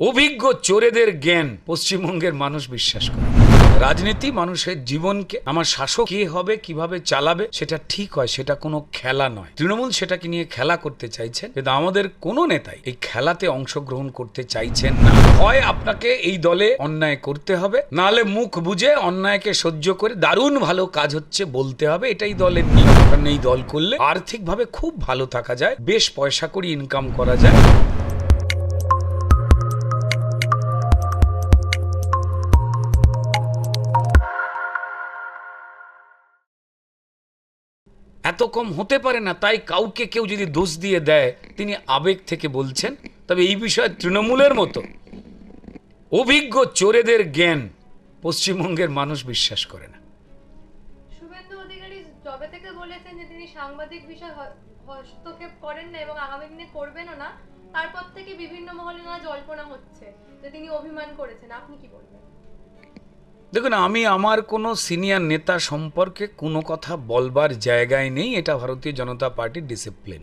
অভিজ্ঞ চোরেদের জ্ঞান পশ্চিমবঙ্গের মানুষ বিশ্বাস করে। রাজনীতি মানুষের জীবনকে, আমার শাসক কে হবে, কীভাবে চালাবে, সেটা ঠিক হয়, সেটা কোনো খেলা নয়। তৃণমূল সেটাকে নিয়ে খেলা করতে চাইছেন, কিন্তু আমাদের কোনো নেতাই এই খেলাতে অংশগ্রহণ করতে চাইছেন না। হয় আপনাকে এই দলে অন্যায় করতে হবে নাহলে মুখ বুঝে অন্যায়কে সহ্য করে দারুণ ভালো কাজ হচ্ছে বলতে হবে, এটাই দলের নিয়ম। কারণ এই দল করলে আর্থিকভাবে খুব ভালো থাকা যায়, বেশ পয়সা করি ইনকাম করা যায়। এত কম হতে পারে না, তাই কাউকে কেউ যদি দোষ দিয়ে দেয়, তিনি আবেগ থেকে বলছেন। তবে এই বিষয়ে তৃণমূলের মতো। অভিজ্ঞ চোরেদের জ্ঞান পশ্চিমবঙ্গের মানুষ বিশ্বাস করে না। থেকে বলেছেন যে তিনি সাংবাদিক বিষয় হস্তক্ষেপ করেন না এবং আগামী দিনে করবেনও না, তারপর থেকে বিভিন্ন মহলে না জল্পনা হচ্ছে যে তিনি অভিমান করেছেন। আপনি কি বলবেন? দেখুন, আমি আমার কোনো সিনিয়র নেতা সম্পর্কে কোনো কথা বলবার জায়গায় নেই, এটা ভারতীয় জনতা পার্টির ডিসিপ্লিন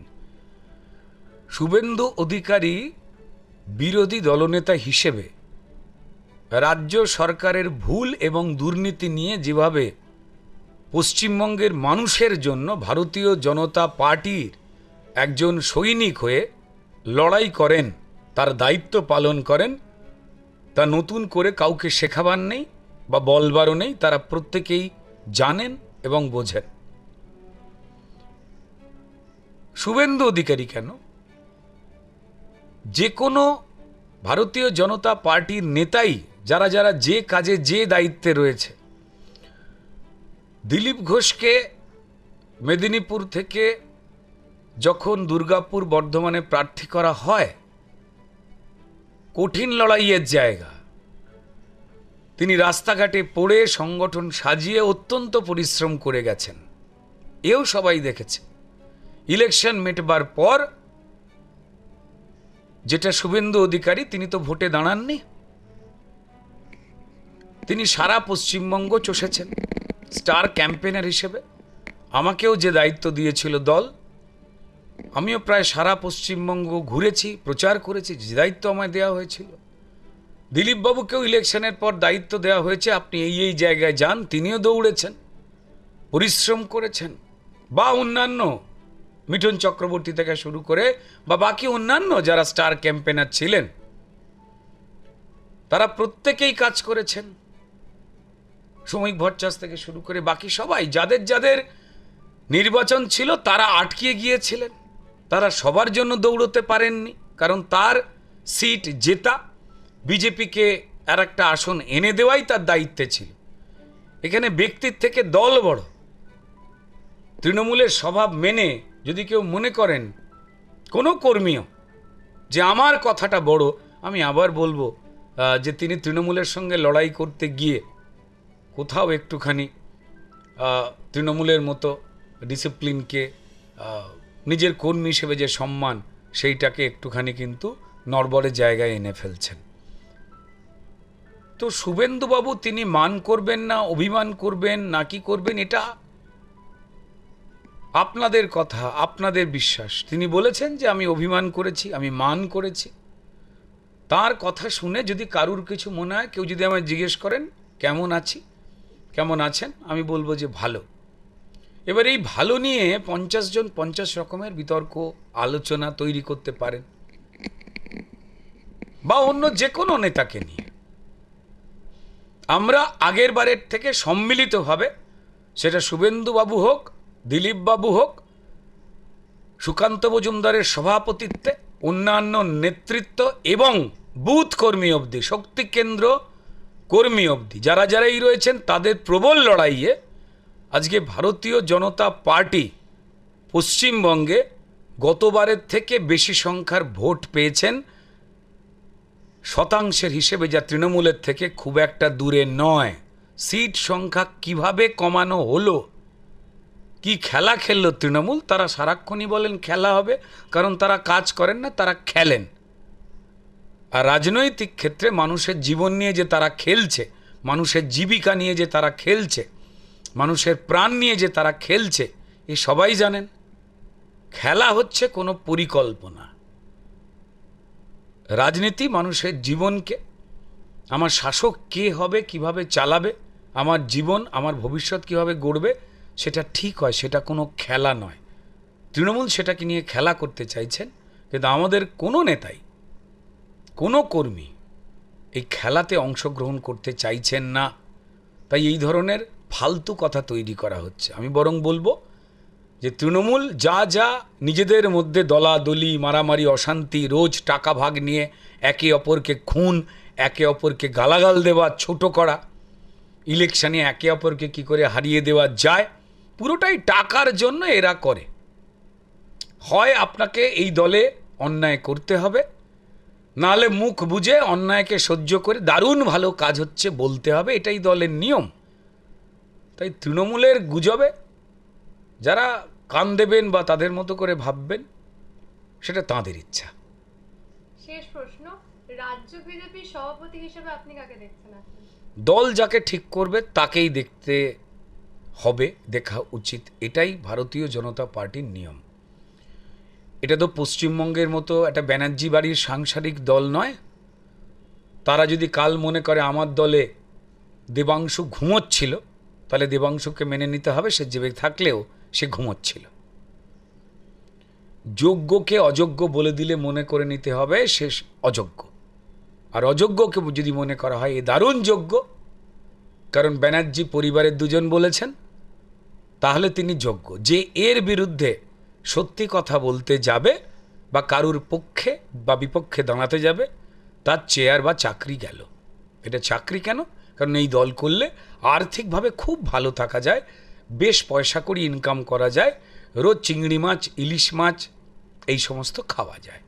শুভেন্দু অধিকারী বিরোধী দলনেতা হিসেবে রাজ্য সরকারের ভুল এবং দুর্নীতি নিয়ে যেভাবে পশ্চিমবঙ্গের মানুষের জন্য ভারতীয় জনতা পার্টির একজন সৈনিক হয়ে লড়াই করেন, তার দায়িত্ব পালন করেন, তা নতুন করে কাউকে শেখাবার নেই। বা বলবারও নেই, তারা প্রত্যেকেই জানেন এবং বোঝেন। শুভেন্দু অধিকারী কেন? যে কোনো ভারতীয় জনতা পার্টির নেতাই যারা যারা যে কাজে যে দায়িত্বে রয়েছে, দিলীপ ঘোষকে মেদিনীপুর থেকে যখন দুর্গাপুর বর্ধমানে প্রার্থী করা হয়, কঠিন লড়াইয়ের জায়গা। তিনি রাস্তাঘাটে পড়ে সংগঠন সাজিয়ে অত্যন্ত পরিশ্রম করে গেছেন। এও সবাই দেখেছে। ইলেকশন মেটবার পর যেটা শুভেন্দু অধিকারী, তিনি তো ভোটে দাঁড়াননি। তিনি সারা পশ্চিমবঙ্গ চষেছেন। স্টার ক্যাম্পেনার হিসেবে। আমাকেও যে দায়িত্ব দিয়েছিল দল, আমিও প্রায় সারা পশ্চিমবঙ্গ ঘুরেছি, প্রচার করেছি, যে দায়িত্ব আমায় দেওয়া হয়েছিল। দিলীপবাবুকেও ইলেকশনের পর দায়িত্ব দেওয়া হয়েছে, আপনি এই এই জায়গায় যান, তিনিও দৌড়েছেন, পরিশ্রম করেছেন, বা অন্যান্য মিঠুন চক্রবর্তী থেকে শুরু করে, বা বাকি অন্যান্য যারা স্টার ক্যাম্পেনার ছিলেন, তারা প্রত্যেকেই কাজ করেছেন। শ্রমিক ভট্টাচ থেকে শুরু করে বাকি সবাই, যাদের যাদের নির্বাচন ছিল, তারা আটকে গিয়েছিলেন। তারা সবার জন্য দৌড়তে পারেননি, কারণ তার সিট জেতা বিজেপিকে আর একটা আসন এনে দেওয়াই তার দায়িত্বে ছিল। এখানে ব্যক্তির থেকে দল বড়। তৃণমূলের স্বভাব মেনে যদি কেউ মনে করেন কোনো কর্মীও যে আমার কথাটা বড়, আমি আবার বলব যে তিনি তৃণমূলের সঙ্গে লড়াই করতে গিয়ে কোথাও একটুখানি তৃণমূলের মতো ডিসিপ্লিনকে নিজের কর্মী হিসেবে যে সম্মান, সেইটাকে একটুখানি কিন্তু নড়বড়ের জায়গায় এনে ফেলছেন। তো শুভেন্দুবাবু তিনি মান করবেন না, অভিমান করবেন না, কি করবেন এটা? আপনাদের কথা, আপনাদের বিশ্বাস। তিনি বলেছেন যে আমি অভিমান করেছি, আমি মান করেছি। তার কথা শুনে যদি কারুর কিছু মনে হয়, কেউ যদি আমায় জিজ্ঞেস করেন, কেমন আছি? কেমন আছেন? আমি বলব যে ভালো। এবার এই ভালো নিয়ে পঞ্চাশ জন পঞ্চাশ রকমের বিতর্ক, আলোচনা তৈরি করতে পারেন। বা অন্য যে কোনো নেতাকে নিয়ে। আমরা আগের বারের থেকে সম্মিলিতভাবে সেটা শুভেন্দুবাবু হোক, দিলীপবাবু হোক, সুকান্ত মজুমদারের সভাপতিত্বে অন্যান্য নেতৃত্ব এবং বুথ কর্মী অবধি, শক্তি কেন্দ্র কর্মী অবধি, যারা যারাই রয়েছেন তাদের প্রবল লড়াইয়ে আজকে ভারতীয় জনতা পার্টি পশ্চিমবঙ্গে গতবারের থেকে বেশি সংখ্যার ভোট পেয়েছেন। শতাংশের হিসেবে যা তৃণমূলের থেকে খুব একটা দূরে নয়। সিট সংখ্যা কীভাবে কমানো হলো? কি খেলা খেললো তৃণমূল? তারা সারাক্ষণই বলেন খেলা হবে, কারণ তারা কাজ করেন না, তারা খেলেন। আর রাজনৈতিক ক্ষেত্রে মানুষের জীবন নিয়ে যে তারা খেলছে, মানুষের জীবিকা নিয়ে যে তারা খেলছে, মানুষের প্রাণ নিয়ে যে তারা খেলছে, এ সবাই জানেন। খেলা হচ্ছে কোনো পরিকল্পনা। রাজনীতি মানুষের জীবনকে, আমার শাসক কে হবে, কীভাবে চালাবে, আমার জীবন, আমার ভবিষ্যৎ কীভাবে গড়বে, সেটা ঠিক হয়, সেটা কোনো খেলা নয়। তৃণমূল সেটাকে নিয়ে খেলা করতে চাইছেন, কিন্তু আমাদের কোনো নেতাই, কোনো কর্মী এই খেলাতে অংশগ্রহণ করতে চাইছেন না। তাই এই ধরনের ফালতু কথা তৈরি করা হচ্ছে। আমি বরং বলব যে তৃণমূল যা যা নিজেদের মধ্যে দলাদলি, মারামারি, অশান্তি, রোজ টাকা ভাগ নিয়ে একে অপরকে খুন, একে অপরকে গালাগাল দেওয়া, ছোট করা, ইলেকশানে একে অপরকে কি করে হারিয়ে দেওয়া যায়, পুরোটাই টাকার জন্য এরা করে। হয় আপনাকে এই দলে অন্যায় করতে হবে নাহলে মুখ বুঝে অন্যায়কে সহ্য করে দারুণ ভালো কাজ হচ্ছে বলতে হবে, এটাই দলের নিয়ম। তাই তৃণমূলের গুজবে যারা কান দেবেন বা তাদের মতো করে ভাববেন সেটা তাঁদের ইচ্ছা। শেষ প্রশ্ন রাজ্য বিজেপির সভাপতি হিসেবে আপনি কাকে দেখছেন দল যাকে ঠিক করবে তাকেই দেখতে হবে দেখা উচিত। এটাই ভারতীয় জনতা পার্টির নিয়ম। এটা তো পশ্চিমবঙ্গের মতো একটা ব্যানার্জি বাড়ির সাংসারিক দল নয়। তারা যদি কাল মনে করে আমার দলে দেবাংশু ঘুমোচ্ছিল তাহলে দেবাংশুকে মেনে নিতে হবে সে জেবে থাকলেও সে ঘুমোচ্ছিল। যোগ্যকে অযোগ্য বলে দিলে মনে করে নিতে হবে সে অযোগ্য। আর অযোগ্যকে যদি মনে করা হয় এ দারুণ যোগ্য, কারণ ব্যানার্জি পরিবারের দুজন বলেছেন, তাহলে তিনি যোগ্য। যে এর বিরুদ্ধে সত্যি কথা বলতে যাবে বা কারুর পক্ষে বা বিপক্ষে দাঁড়াতে যাবে, তার চেয়ার বা চাকরি গেল। এটা চাকরি কেন? কারণ এই দল করলে আর্থিকভাবে খুব ভালো থাকা যায় বেশ পয়সা করি ইনকাম করা যায়। রোজ চিংড়ি মাছ, ইলিশ মাছ, এই সমস্ত খাওয়া যায়।